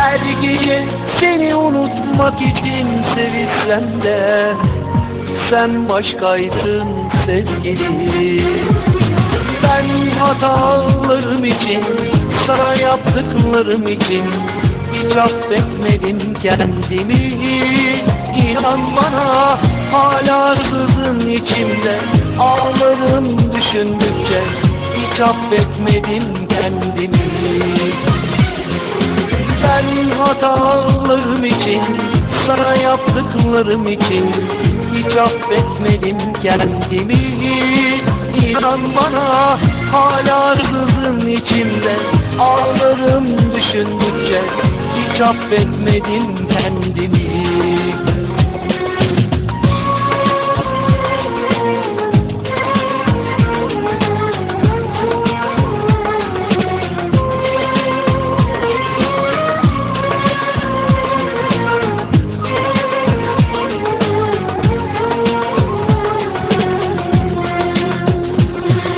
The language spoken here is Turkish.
her gece seni unutmak için sevişsem de Sen başkaydın sevgilim Ben hatalarım için Sana yaptıklarım için Hiç affetmedim kendimi. İnan bana hala sızın içimde. Ağlarım düşündükçe Hiç affetmedim kendimi ben hatalarım için, sana yaptıklarım için hiç affetmedim kendimi. İnan bana hala hızın içimde ağlarım düşündükçe hiç affetmedim kendimi.